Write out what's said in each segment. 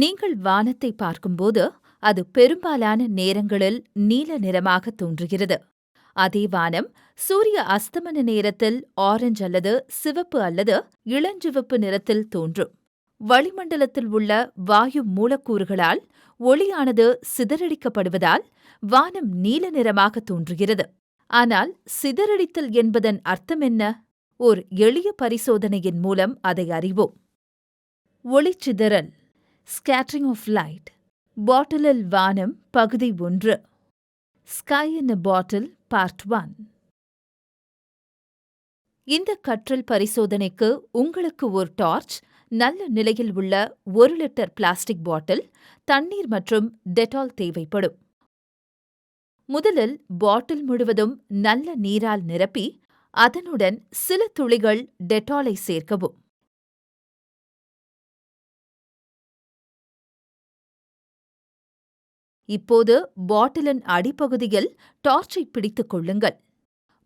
நீங்கள் வானத்தை பார்க்கும்போது அது பெரும்பாலான நேரங்களில் நீல நிறமாக தோன்றுகிறது. அதே வானம் சூரிய அஸ்தமன நேரத்தில் ஆரஞ்சு அல்லது சிவப்பு அல்லது இளஞ்சிவப்பு நிறத்தில் தோன்றும். வளிமண்டலத்தில் உள்ள வாயு மூலக்கூறுகளால் ஒளியானது சிதறடிக்கப்படுவதால் வானம் நீல நிறமாக தோன்றுகிறது. ஆனால் சிதறடித்தல் என்பதன் அர்த்தம் என்ன? ஓர் எளிய பரிசோதனையின் மூலம் அதை அறிவோம். ஒளிச்சிதறல். ஸ்கேட்ரிங் ஆஃப் லைட் பாட்டிலில் வானம் பகுதி ஒன்று. Sky in a bottle part one இந்த கற்றல் பரிசோதனைக்கு உங்களுக்கு ஒரு டார்ச் நல்ல நிலையில் உள்ள ஒரு லிட்டர் பிளாஸ்டிக் பாட்டில் தண்ணீர் மற்றும் டெட்டால் தேவைப்படும். முதலில் பாட்டில் முழுவதும் நல்ல நீரால் நிரப்பி அதனுடன் சில துளிகள் டெட்டாலை சேர்க்கவும். இப்போது பாட்டிலின் அடிப்பகுதியில் டார்ச்சை பிடித்துக் கொள்ளுங்கள்.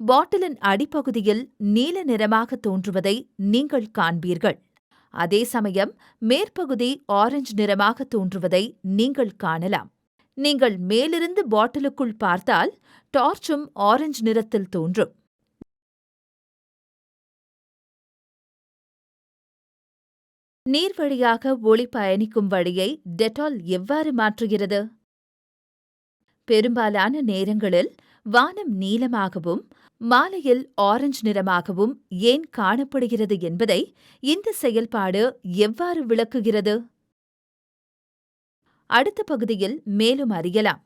பாட்டிலின் அடிப்பகுதியில் நீல நிறமாக தோன்றுவதை நீங்கள் காண்பீர்கள். அதே சமயம் மேற்பகுதி ஆரஞ்சு நிறமாக தோன்றுவதை நீங்கள் காணலாம். நீங்கள் மேலிருந்து பாட்டிலுக்குள் பார்த்தால் டார்ச்சும் ஆரஞ்சு நிறத்தில் தோன்றும். நீர் வழியாக ஒளி பயணிக்கும் வழியை டெட்டால் எவ்வாறு மாற்றுகிறது? பெரும்பாலான நேரங்களில் வானம் நீலமாகவும் மாலையில் ஆரஞ்சு நிறமாகவும் ஏன் காணப்படுகிறது என்பதை இந்த செயல்பாடு எவ்வாறு விளக்குகிறது? அடுத்த பகுதியில் மேலும் அறியலாம்.